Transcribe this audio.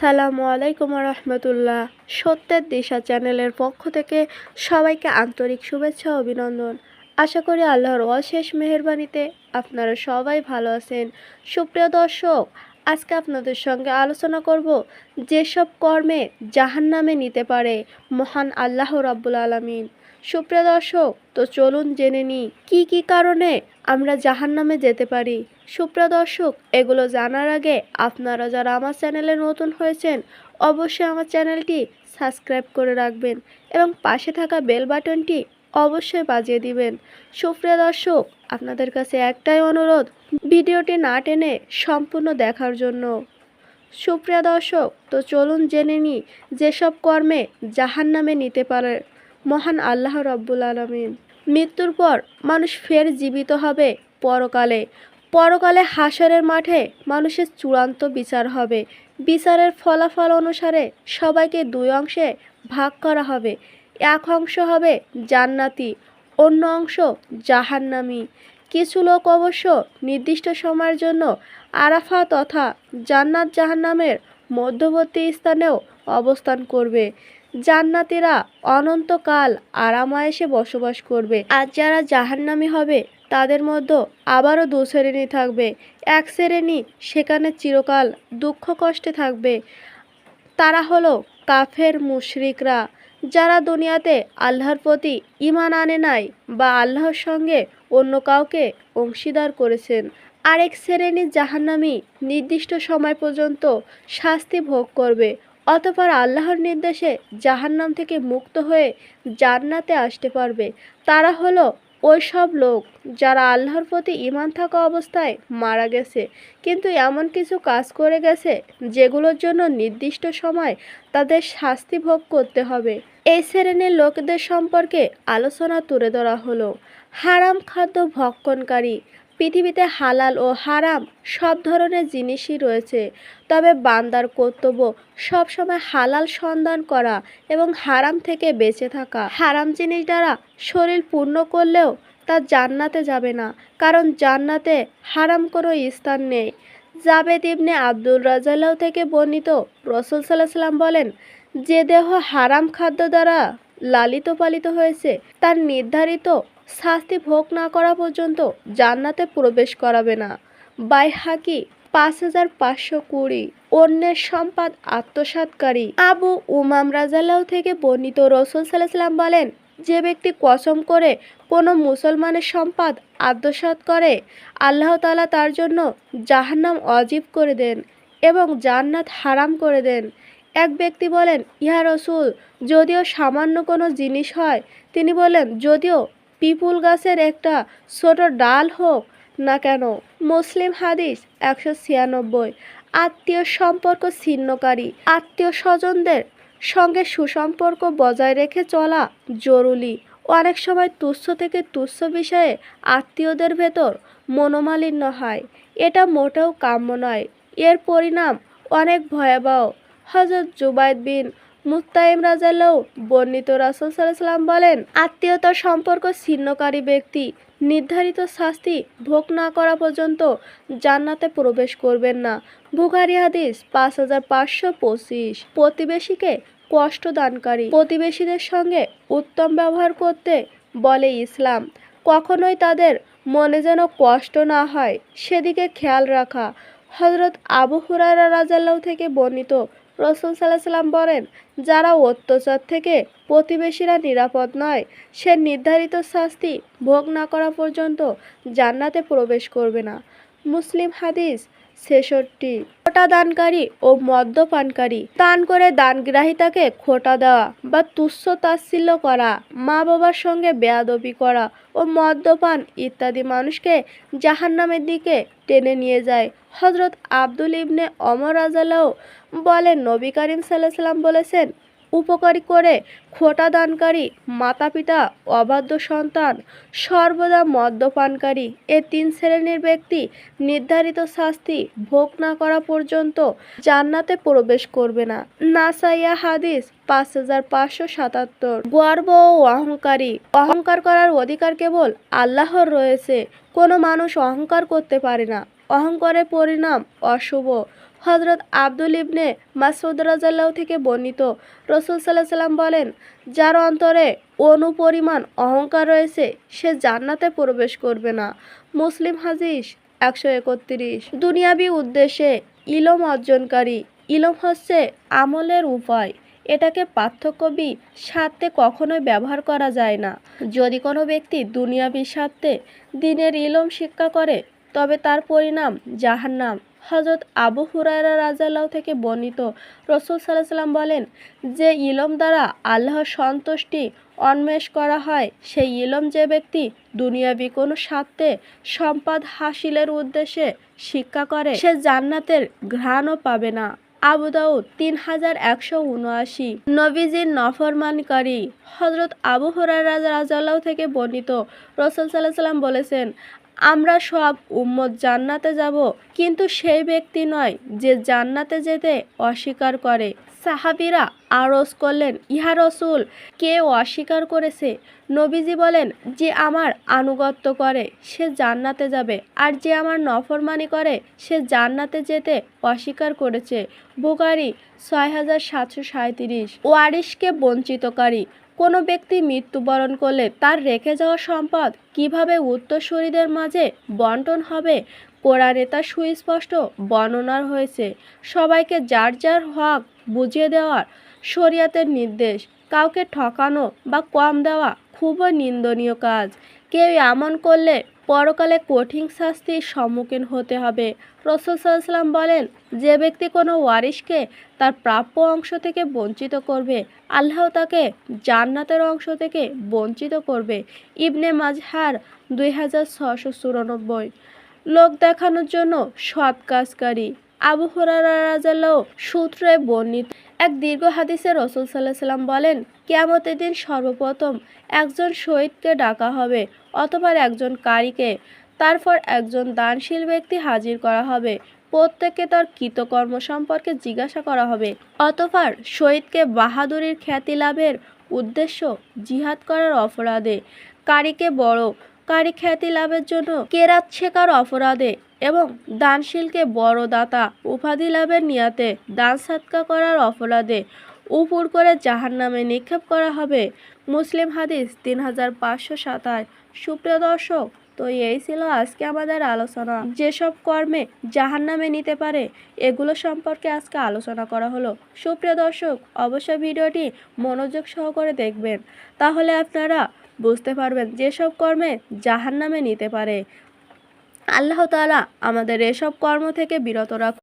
সালামু আলাইকুম রহমতুল্লাহ সত্যের দিশা চ্যানেলের পক্ষ থেকে সবাইকে আন্তরিক শুভেচ্ছা অভিনন্দন। আশা করি আল্লাহর অশেষ মেহেরবানিতে আপনারা সবাই ভালো আছেন। সুপ্রিয় দর্শক, আজকে আপনাদের সঙ্গে আলোচনা করব যেসব কর্মে জাহান নামে নিতে পারে মহান আল্লাহ রাব্বুল আলামিন। সুপ্রিয় দর্শক, তো চলুন জেনে নিই, কী কী কারণে আমরা জাহান নামে যেতে পারি। সুপ্রিয় দর্শক, এগুলো জানার আগে আপনারা যারা আমার চ্যানেলে নতুন হয়েছেন, অবশ্যই আমার চ্যানেলটি সাবস্ক্রাইব করে রাখবেন এবং পাশে থাকা বেল বাটনটি অবশ্যই বাজিয়ে দিবেন। সুপ্রিয় দর্শক, আপনাদের কাছে একটাই অনুরোধ, ভিডিওটি না টেনে সম্পূর্ণ দেখার জন্য। সুপ্রিয় দর্শক, তো চলুন জেনে নিই, যেসব কর্মে জাহান নামে নিতে পারে মহান আল্লাহ রব্বুল আলমিন। মৃত্যুর পর মানুষ ফের জীবিত হবে পরকালে। পরকালে হাসরের মাঠে মানুষের চূড়ান্ত বিচার হবে। বিচারের ফলাফল অনুসারে সবাইকে দুই অংশে ভাগ করা হবে। এক অংশ হবে জান্নাতি, অন্য অংশ জাহান্নামি। কিছু লোক অবশ্য নির্দিষ্ট সময়ের জন্য আরাফা তথা জান্নাত জাহান্নামের মধ্যবর্তী স্থানেও অবস্থান করবে। জান্নাতীরা অনন্তকাল আরামায়েসে বসবাস করবে। আর যারা জাহান্নামি হবে, তাদের মধ্যে আবারও দু শ্রেণি থাকবে। এক শ্রেণি সেখানে চিরকাল দুঃখ কষ্টে থাকবে। তারা হলো কাফের মুশরিকরা, যারা দুনিয়াতে আল্লাহর প্রতি ইমান আনে নাই বা আল্লাহর সঙ্গে অন্য কাউকে অংশীদার করেছেন। আরেক শ্রেণির জাহান্নামি নির্দিষ্ট সময় পর্যন্ত শাস্তি ভোগ করবে। অতপর আল্লাহর নির্দেশে জাহান্নাম থেকে মুক্ত হয়ে জান্নাতে আসতে পারবে। তারা হলো ওই সব লোক যারা আল্লাহর প্রতি ইমান থাকা অবস্থায় মারা গেছে। কিন্তু এমন কিছু কাজ করে গেছে যেগুলোর জন্য নির্দিষ্ট সময় তাদের শাস্তি ভোগ করতে হবে। এই শ্রেণির লোকদের সম্পর্কে আলোচনা তুলে ধরা হলো। হারাম খাদ্য ভক্ষণকারী পৃথিবীতে হালাল ও হারাম সব ধরনের জিনিসই রয়েছে। তবে বান্দার কর্তব্য সবসময় হালাল সন্ধান করা এবং হারাম থেকে বেঁচে থাকা। হারাম জিনিস দ্বারা শরীর পূর্ণ করলেও তা জান্নাতে যাবে না, কারণ জান্নাতে হারাম কোনো স্থান নেই। জাবেদ ইবনে আব্দুল রাজাল্লাহ থেকে বর্ণিত রসুল সাল্লাহ সাল্লাম বলেন, যে দেহ হারাম খাদ্য দ্বারা লালিত পালিত হয়েছে, তার নির্ধারিত শাস্তি ভোগ না করা পর্যন্ত জান্নাতে প্রবেশ করাবে না। বাইহাকি, পাঁচ হাজার পাঁচশো কুড়ি। অন্যের সম্পদ আত্মসাৎকারী। আবু উমাম রাজাল্লাহ থেকে বর্ণিত রসুল সাল্লাম বলেন, যে ব্যক্তি কসম করে কোনো মুসলমানের সম্পদ আত্মসাৎ করে, আল্লাহ তালা তার জন্য জাহান্নাম অজীব করে দেন এবং জান্নাত হারাম করে দেন। এক ব্যক্তি বলেন ইহা রসুল, যদিও সামান্য কোনো জিনিস হয়, তিনি বলেন, যদিও পিপুল গাছের একটা ছোট ডাল হোক না কেন, মুসলিম হাদিস একশো ছিয়ানব্বই। আত্মীয় সম্পর্ক ছিন্নকারী, আত্মীয় স্বজনদের সঙ্গে সুসম্পর্ক বজায় রেখে চলা জরুরি। অনেক সময় তুচ্ছ থেকে তুচ্ছ বিষয়ে আত্মীয়দের ভেতর মনোমালিন্য হয়। এটা মোটেও কাম্য নয়। এর পরিণাম অনেক ভয়াবহ। হজরত জুবাইদ বিন মুস্তাইম রাজাল্লাহ বর্ণিত রাসুল সাল্লাম বলেন, আত্মীয়তার সম্পর্ক ছিন্নকারী ব্যক্তি নির্ধারিত শাস্তি ভোগ না করা পর্যন্ত জান্নাতে প্রবেশ করবেন না। বুখারি হাদিস পাঁচ হাজার পাঁচশো পঁচিশ। প্রতিবেশীকে কষ্ট দানকারী। প্রতিবেশীদের সঙ্গে উত্তম ব্যবহার করতে বলে ইসলাম। কখনোই তাদের মনে যেন কষ্ট না হয়। সেদিকে খেয়াল রাখা। হজরত আবু হুরায়রা রাজাল্লাহ থেকে বর্ণিত রসুল সাল্লাহ সাল্লাম বলেন, যারা অত্যাচার থেকে প্রতিবেশীরা নিরাপদ নয়, সে নির্ধারিত শাস্তি ভোগ না করা পর্যন্ত জান্নাতে প্রবেশ করবে না। মুসলিম হাদিস ছেষট্টি। খোটা দানকারী ও মদ্যপানকারী দান করে দানগ্রাহিতাকে খোটা দেওয়া বা তুচ্ছ তাচ্ছিল্য করা, মা বাবার সঙ্গে বেয়াদবি করা ও মদ্যপান ইত্যাদি মানুষকে জাহান্নামের দিকে টেনে নিয়ে যায়। হজরত আব্দুল ইবনে অমর আজালাও বলেন, নবী করিম সাল্লাহ সাল্লাম বলেছেন উপকারী করে খোটা দানকারী মাতা পিতা অবাধ্য সন্তান, সর্বদা মদ্যপানকারী। এ তিন শ্রেণির ব্যক্তি নির্ধারিত শাস্তি ভোগ না করা পর্যন্ত জান্নাতে প্রবেশ করবে না। নাসাইয়া হাদিস পাঁচ হাজার পাঁচশো সাতাত্তর। গর্ব ও অহংকারী। অহংকার করার অধিকার কেবল আল্লাহর রয়েছে। কোনো মানুষ অহংকার করতে পারে না। অহংকারের পরিণাম অশুভ। হজরত আব্দুল ইবনে মাসুদ রাজাল্লাহ থেকে বর্ণিত। রসুল সাল্লাহ সাল্লাম বলেন, যার অন্তরে অনুপরিমাণ অহংকার রয়েছে, সে জান্নাতে প্রবেশ করবে না। মুসলিম হাদিস একশো একত্রিশ। দুনিয়াবি উদ্দেশ্যে ইলম অর্জনকারী, ইলম হচ্ছে আমলের উপায়। এটাকে পার্থক্যবি স্বার্থে কখনোই ব্যবহার করা যায় না। যদি কোনো ব্যক্তি দুনিয়াবি স্বার্থে দিনের ইলম শিক্ষা করে, তবে তার পরিণাম জাহান্নাম। হজরত আবু হুরায়রা রাজাল্লাহ থেকে বর্ণিত, রসুল সাল্লাহ সাল্লাম বলেন, যে ইলম দ্বারা আল্লাহর সন্তুষ্টি অন্বেষ করা হয়, সেই ইলম যে ব্যক্তি দুনিয়াবি কোনো স্বার্থে সম্পদ হাসিলের উদ্দেশ্যে শিক্ষা করে, সে জান্নাতের ঘ্রাণও পাবে না। আবু দাউদ তিন হাজার একশো উনআশি। নবীজির নফরমানকারী হজরত আবু হুরার রাজা রাজাল্লাহ থেকে বর্ণিত, রসুল সাল্লাহ সাল্লাম বলেছেন আমরা সব উম্মত জান্নাতে যাব কিন্তু সেই ব্যক্তি নয় যে জান্নাতে যেতে অস্বীকার করে। সাহাবিরা আরজ করলেন, ইহা রসুল, কে অস্বীকার করেছে? নবীজি বলেন, যে আমার আনুগত্য করে, সে জান্নাতে যাবে, আর যে আমার নফরমানি করে, সে জান্নাতে যেতে অস্বীকার করেছে। বুকারি ছয় হাজার সাতশো ওয়ারিশকে বঞ্চিতকারী। কোনো ব্যক্তি মৃত্যুবরণ করলে তার রেখে যাওয়া সম্পদ কীভাবে উত্তরসূরিদের মাঝে বন্টন হবে কোরআনে তা সুস্পষ্ট বর্ণনা হয়েছে। সবাইকে যার যার হক বুঝিয়ে দেওয়ার শরিয়াতের নির্দেশ, কাউকে ঠকানো বা কম দেওয়া খুবই নিন্দনীয় কাজ। কেউ এমন করলে পরকালে কঠিন শাস্তির সম্মুখীন হতে হবে। রসুল সাল্লাম বলেন, যে ব্যক্তি কোনো ওয়ারিশকে তার প্রাপ্য অংশ থেকে বঞ্চিত করবে, আল্লাহ তাকে জান্নাতের অংশ থেকে বঞ্চিত করবে। ইবনে মাজহার দুই হাজার ছশো চুরানব্বই। লোক দেখানোর জন্য সৎ কাজকারী। আবু হুরারা সূত্রে বর্ণিত এক দীর্ঘ হাদিসে রসুল সাল্লাহ সাল্লাম বলেন, কেয়ামতের দিন সর্বপ্রথম একজন শহীদকে ডাকা হবে অথবা একজন কারীকে, তারপর একজন দানশীল ব্যক্তি হাজির করা হবে, প্রত্যেককে তার কৃতকর্ম সম্পর্কে জিজ্ঞাসা করা হবে, অতঃপর শহীদকে বাহাদুরির খ্যাতি লাভের উদ্দেশ্য জিহাদ করার অপরাধে, কারীকে বড় কারি খ্যাতি লাভের জন্য কেরাত শেখার অপরাধে এবং দানশীলকে বড় দাতা উপাধি লাভের নিয়াতে দান সাৎকা করার অপরাধে উপুর করে জাহান নামে নিক্ষেপ করা হবে। মুসলিম হাদিস তিন হাজার পাঁচশো সাতাশ। সুপ্রিয় দর্শক, তো এই ছিল আজকে আমাদের আলোচনা। যেসব কর্মে জাহান নামে নিতে পারে, এগুলো সম্পর্কে আজকে আলোচনা করা হলো। সুপ্রিয় দর্শক, অবশ্যই ভিডিওটি মনোযোগ সহকারে দেখবেন। তাহলে আপনারা বুঝতে পারবেন যেসব কর্মে জাহান নামে নিতে পারে। আল্লাহ তাআলা আমাদের এসব কর্ম থেকে বিরত রাখুন।